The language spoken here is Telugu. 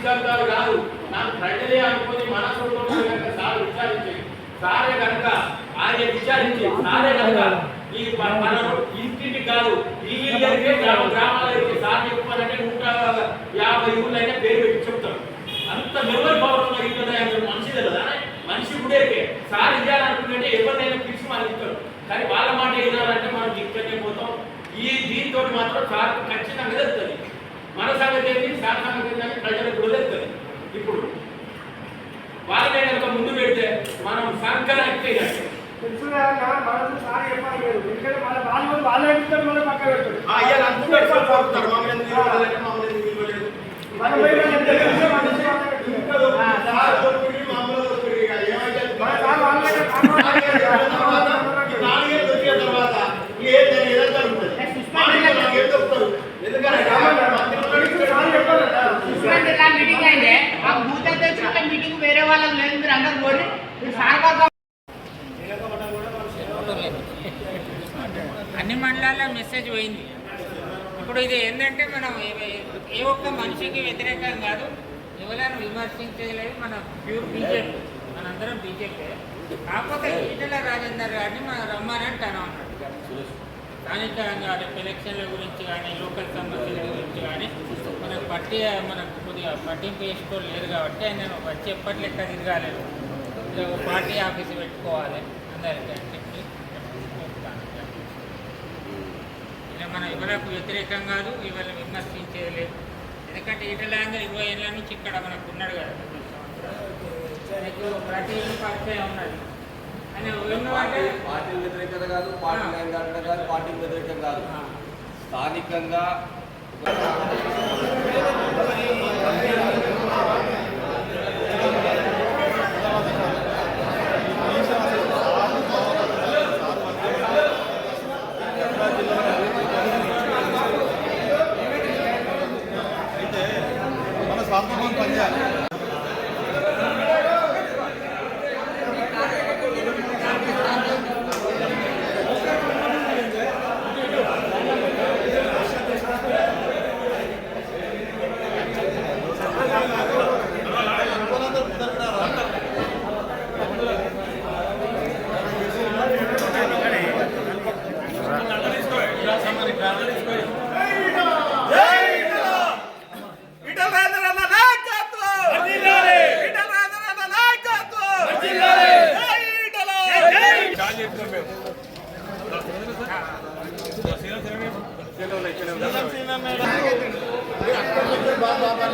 సిద్ధాంతాలు కాదు. నాకు ప్రజలే అనుకుని మనసులో కనుక సార్ విచారించి. సారే కనుక ఆయన విచారించి. సారే కనుక ఈ ప- ఇంటికి కాదు ఈ ఇళ్ళకే గ్రామ గ్రామాలకి సార్ చెప్పాలంటే నూట యాభై ఊళ్ళైనా పేరు పెట్టి చెప్తారు. అంత మెమరీ పవర్ ఉన్న ఇల్లు ఆయన మనిషి కదా. మనిషి ఉండేకే సార్ ఇవ్వాలనుకుంటే ఎవరినైనా పిలిచి మనం ఇస్తారు. కానీ వాళ్ళ మాట వినాలంటే మనం ఇక్కడనే పోతాం. ఈ దీంతో మాత్రం సార్ ఖచ్చితంగా తెలుస్తుంది. మన సంగతి ఏంటి? సార్ సంగతి ఏంటి అని ప్రజలకు కూడా తెలుస్తుంది ఇప్పుడు వాళ్ళనే కనుక ముందు పెడితే మనం సంకరానికి తెలుసుగా మనసు సారి చెప్పాలి మీటింగ్ లేదు మీరు అందరు పోయి మీరు సార్ అన్ని మండలాల్లో మెసేజ్ పోయింది. ఇప్పుడు ఇది ఏంటంటే మనం ఏ- ఏ ఒక్క మనిషికి వ్యతిరేకం కాదు. ఎవరైనా విమర్శించలేదు మన ప్యూర్ బీజేపీ మనందరం బీజేపీ. కాకపోతే ఈటల రాజేందర్ గారిని మనం రమ్మని అంటాను. అన్నాడు స్థానికంగా రేపు ఎలక్షన్ల గురించి కానీ లోకల్ సమస్యల గురించి కానీ మనకు పట్టి మనకు కొద్దిగా పట్టింపు చేసుకోలేదు కాబట్టి ఆయన వచ్చి ఎప్పటి లెక్క తిరగాలేదు. ఇలా ఒక పార్టీ ఆఫీస్ పెట్టుకోవాలి అందరికీ అని చెప్పి ఇలా మనం ఇవ్వలకు వ్యతిరేకం కాదు ఇవాళ విమర్శించేది లేదు. ఎందుకంటే ఈటలాంధ్ర ఇరవై ఏళ్ళ నుంచి ఇక్కడ మనకు ఉన్నాడు కదా. ప్రతి పరిచయం ఉన్నది. పార్టీ వ్యతిరేకత కాదు పార్టీ. లైన్ దాటడం కాదు పార్టీ వ్యతిరేకం కాదు. స్థానికంగా మన స్వార్థం పనిచేయాలి Gracias. బాబా బాబా